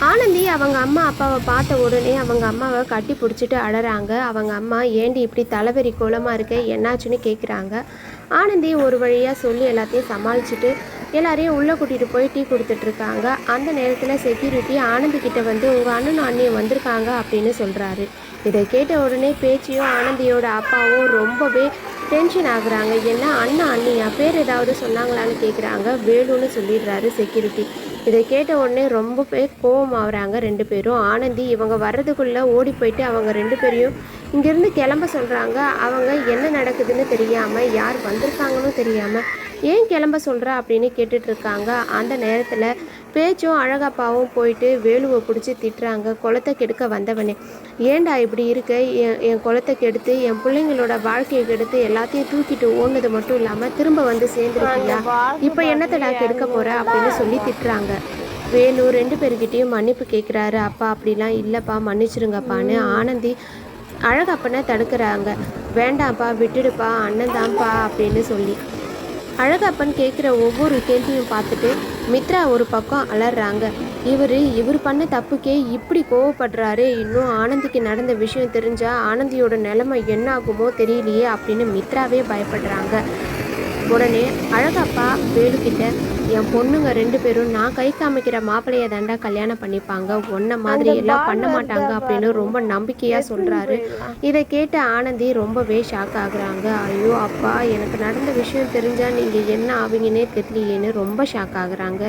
ஆனந்தி அவங்க அம்மா அப்பாவை பார்த்த உடனே அவங்க அம்மாவை கட்டி பிடிச்சிட்டு அழறாங்க. அவங்க அம்மா ஏண்டி இப்படி தலைவரி கோலமாக இருக்க? என்னாச்சுன்னு கேட்குறாங்க ஆனந்தி ஒரு வழியாக சொல்லி எல்லாத்தையும் சமாளிச்சுட்டு எல்லாரையும் உள்ளே கூட்டிகிட்டு போய் டீ கொடுத்துட்ருக்காங்க அந்த நேரத்தில் செக்யூரிட்டி ஆனந்திகிட்டே வந்து உங்கள் அண்ணன் அண்ணியும் வந்திருக்காங்க அப்படின்னு சொல்கிறாரு இதை கேட்ட உடனே பேச்சியும் ஆனந்தியோட அப்பாவும் ரொம்பவே டென்ஷன் ஆகுறாங்க. ஏன்னா அண்ணன் அண்ணியா? பேர் ஏதாவது சொன்னாங்களான்னு கேட்குறாங்க வேலுன்னு சொல்லிடுறாரு செக்யூரிட்டி இதை கேட்ட உடனே ரொம்ப பேர் கோவம் ஆகுறாங்க ரெண்டு பேரும். ஆனந்தி இவங்க வர்றதுக்குள்ளே ஓடி போயிட்டு அவங்க ரெண்டு பேரையும் இங்கேருந்து கிளம்ப சொல்கிறாங்க அவங்க என்ன நடக்குதுன்னு தெரியாமல் யார் வந்திருக்காங்கன்னு தெரியாமல் ஏன் கிளம்ப சொல்கிற அப்படின்னு கேட்டுட்டு இருக்காங்க அந்த நேரத்தில் பேச்சும் அழகப்பாவும் போயிட்டு வேலுவை பிடிச்சி திட்டுறாங்க. குளத்தை கெடுக்க வந்தவனே. ஏண்டா இப்படி இருக்க? என் என் குளத்தை கெடுத்து என் பிள்ளைங்களோட வாழ்க்கையை கெடுத்து எல்லாத்தையும் தூக்கிட்டு ஓடுனது மட்டும் இல்லாமல் திரும்ப வந்து சேர்ந்துருக்கீங்களா இப்போ என்னத்தடா கெடுக்க போகிறேன் அப்படின்னு சொல்லி திட்டுறாங்க. வேலு ரெண்டு பேர்கிட்டையும் மன்னிப்பு கேட்குறாரு அப்பா அப்படிலாம் இல்லைப்பா மன்னிச்சிருங்கப்பான்னு ஆனந்தி அழகப்பனை தடுக்கிறாங்க. வேண்டாம்ப்பா விட்டுடுப்பா அண்ணன் தான்ப்பா அப்படின்னு சொல்லி. அழகப்பன் கேட்குற ஒவ்வொரு கேள்வியும் பார்த்துட்டு மித்ரா ஒரு பக்கம் அலறாங்க. இவர் இவர் பண்ண தப்புக்கே இப்படி கோவப்படுறாரு இன்னும் ஆனந்திக்கு நடந்த விஷயம் தெரிஞ்சால் ஆனந்தியோட நிலைமை என்ன ஆகுமோ தெரியலையே அப்படின்னு மித்ராவே பயப்படுறாங்க. உடனே அழகப்பா வேலுக்கிட்ட என் பொண்ணுங்க ரெண்டு பேரும் நான் கை காமிக்கிற மாப்பிள்ளைய தாண்டா கல்யாணம் பண்ணிப்பாங்க. ஒன்ன மாதிரி எல்லாம் பண்ண மாட்டாங்க அப்படின்னு ரொம்ப நம்பிக்கையா சொல்றாரு. இதை கேட்ட ஆனந்தி ரொம்பவே ஷாக் ஆகுறாங்க. ஐயோ அப்பா எனக்கு நடந்த விஷயம் தெரிஞ்சா நீங்க என்ன ஆவீங்கன்னே தெரியலையேன்னு ரொம்ப ஷாக் ஆகுறாங்க.